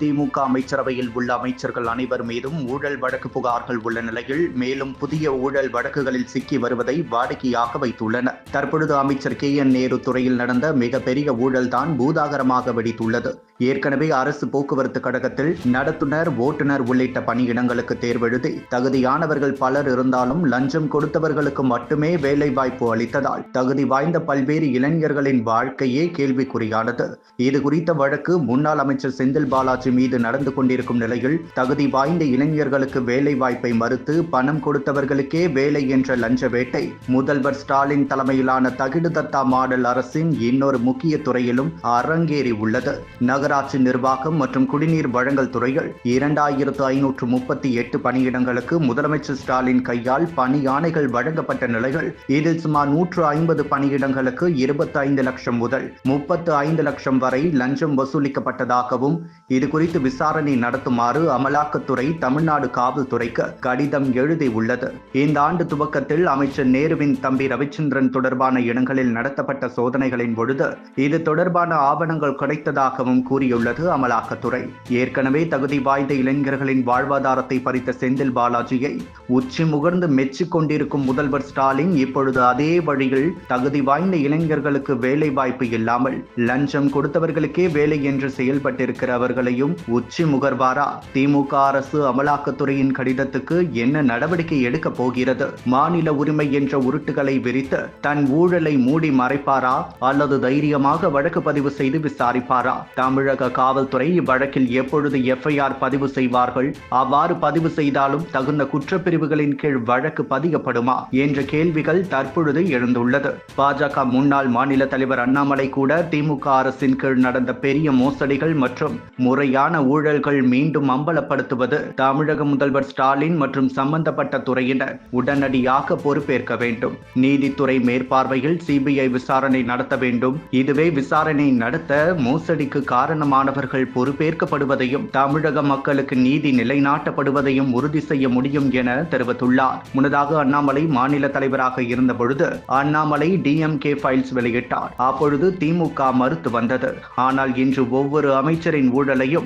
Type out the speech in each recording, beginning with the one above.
திமுக அமைச்சரவையில் உள்ள அமைச்சர்கள் அனைவர் மீதும் ஊழல் வழக்கு புகார்கள் உள்ள நிலையில் மேலும் புதிய ஊழல் வழக்குகளில் சிக்கி வருவதை வாடிக்கையாக வைத்துள்ளனர். தற்பொழுது அமைச்சர் கே என் நேரு துறையில் நடந்த மிகப்பெரிய ஊழல்தான் பூதாகரமாக வெடித்துள்ளது. ஏற்கனவே அரசு போக்குவரத்து கழகத்தில் நடத்துனர் ஓட்டுநர் உள்ளிட்ட பணியிடங்களுக்கு தேர்வெழுதி தகுதியானவர்கள் பலர் இருந்தாலும் லஞ்சம் கொடுத்தவர்களுக்கு மட்டுமே வேலைவாய்ப்பு அளித்ததால் தகுதி வாய்ந்த பல்வேறு இளைஞர்களின் வாழ்க்கையே கேள்விக்குறியானது. இது குறித்த வழக்கு முன்னாள் அமைச்சர் செந்தில் பாலாஜி மீது நடந்து கொண்டிருக்கும் நிலையில் தகுதி வாய்ந்த இளைஞர்களுக்கு வேலை வாய்ப்பை மறுத்து பணம் கொடுத்தவர்களுக்கே வேலை என்ற லஞ்ச வேட்டை. முதல்வர் ஸ்டாலின் தலைமையிலான தகிடு தத்தா மாடல் அரசின் இன்னொரு முக்கிய துறையிலும் அரங்கேறி உள்ளது. நகராட்சி நிர்வாகம் மற்றும் குடிநீர் வழங்கல் துறைகள் இரண்டாயிரத்து ஐநூற்று முப்பத்தி எட்டு பணியிடங்களுக்கு முதலமைச்சர் ஸ்டாலின் கையால் பணி ஆணைகள் வழங்கப்பட்ட நிலையில் இதில் சுமார் நூற்று ஐம்பது பணியிடங்களுக்கு இருபத்தி ஐந்து லட்சம் முதல் முப்பத்து ஐந்து லட்சம் வரை லஞ்சம் வசூலிக்கப்பட்டதாகவும் இது குறித்து விசாரணை நடத்துமாறு அமலாக்கத்துறை தமிழ்நாடு காவல்துறைக்கு கடிதம் எழுதியுள்ளது. இந்த ஆண்டு துவக்கத்தில் அமைச்சர் நேருவின் தம்பி ரவிச்சந்திரன் தொடர்பான இடங்களில் நடத்தப்பட்ட சோதனைகளின் பொழுது இது தொடர்பான ஆவணங்கள் கிடைத்ததாகவும் கூறியுள்ளது அமலாக்கத்துறை. ஏற்கனவே தகுதி வாய்ந்த இளைஞர்களின் வாழ்வாதாரத்தை பறித்த செந்தில் பாலாஜியை உச்சி முகர்ந்து மெச்சிக்கொண்டிருக்கும் முதல்வர் ஸ்டாலின் இப்பொழுது அதே வழியில் தகுதி வாய்ந்த இளைஞர்களுக்கு வேலை வாய்ப்பு இல்லாமல் லஞ்சம் கொடுத்தவர்களுக்கே வேலை என்று செயல்பட்டிருக்கிற அவர்களையும் செயல்பட்டிருக்கிறவர்களையும் உச்சி முகர்வாரா திமுக அரசு அமலாக்கத்துறையின் கடிதத்துக்கு என்ன நடவடிக்கை எடுக்கப் போகிறது? மாநில உரிமை என்ற உருட்டுகளை விரித்து தன் ஊழலை மூடி மறைப்பாரா? அல்லது தைரியமாக வழக்கு பதிவு செய்து விசாரிப்பாரா? தமிழக காவல்துறை இவ்வழக்கில் எப்பொழுது எஃப்ஐஆர் பதிவு செய்வார்கள்? அவ்வாறு பதிவு செய்தாலும் தகுந்த குற்றப்பிரிவுகளின் கீழ் வழக்கு பதியப்படுமா? என்ற கேள்விகள் தற்பொழுது எழுந்துள்ளது. பாஜக முன்னாள் மாநில தலைவர் அண்ணாமலை கூட திமுக அரசின் கீழ் நடந்த பெரிய மோசடிகள் மற்றும் முறை முறையான ஊழல்கள் மீண்டும் அம்பலப்படுத்துவது தமிழக முதல்வர் ஸ்டாலின் மற்றும் சம்பந்தப்பட்ட துறையினர் உடனடியாக பொறுப்பேற்க வேண்டும். நீதித்துறை மேற்பார்வையில் சிபிஐ விசாரணை நடத்த வேண்டும். இதுவே விசாரணை நடத்த மோசடிக்கு காரணமானவர்கள் பொறுப்பேற்கப்படுவதையும் தமிழக மக்களுக்கு நீதி நிலைநாட்டப்படுவதையும் உறுதி செய்ய முடியும் என தெரிவித்துள்ளார். முன்னதாக அண்ணாமலை மாநில தலைவராக இருந்தபொழுது அண்ணாமலை டிஎம்கே ஃபைல்ஸ் வெளியிட்டார். அப்பொழுது திமுக மறுத்து வந்தது. ஆனால் இன்று ஒவ்வொரு அமைச்சரின் ஊழலையும்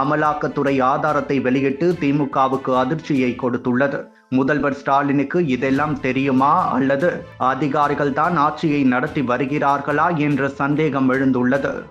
அமலாக்கத்துறை ஆதாரத்தை வெளியிட்டு திமுகவுக்கு அதிர்ச்சியை கொடுத்துள்ளது. முதல்வர் ஸ்டாலினுக்கு இதெல்லாம் தெரியுமா? அல்லது அதிகாரிகள் தான் ஆட்சியை நடத்தி வருகிறார்களா? என்ற சந்தேகம் எழுந்துள்ளது.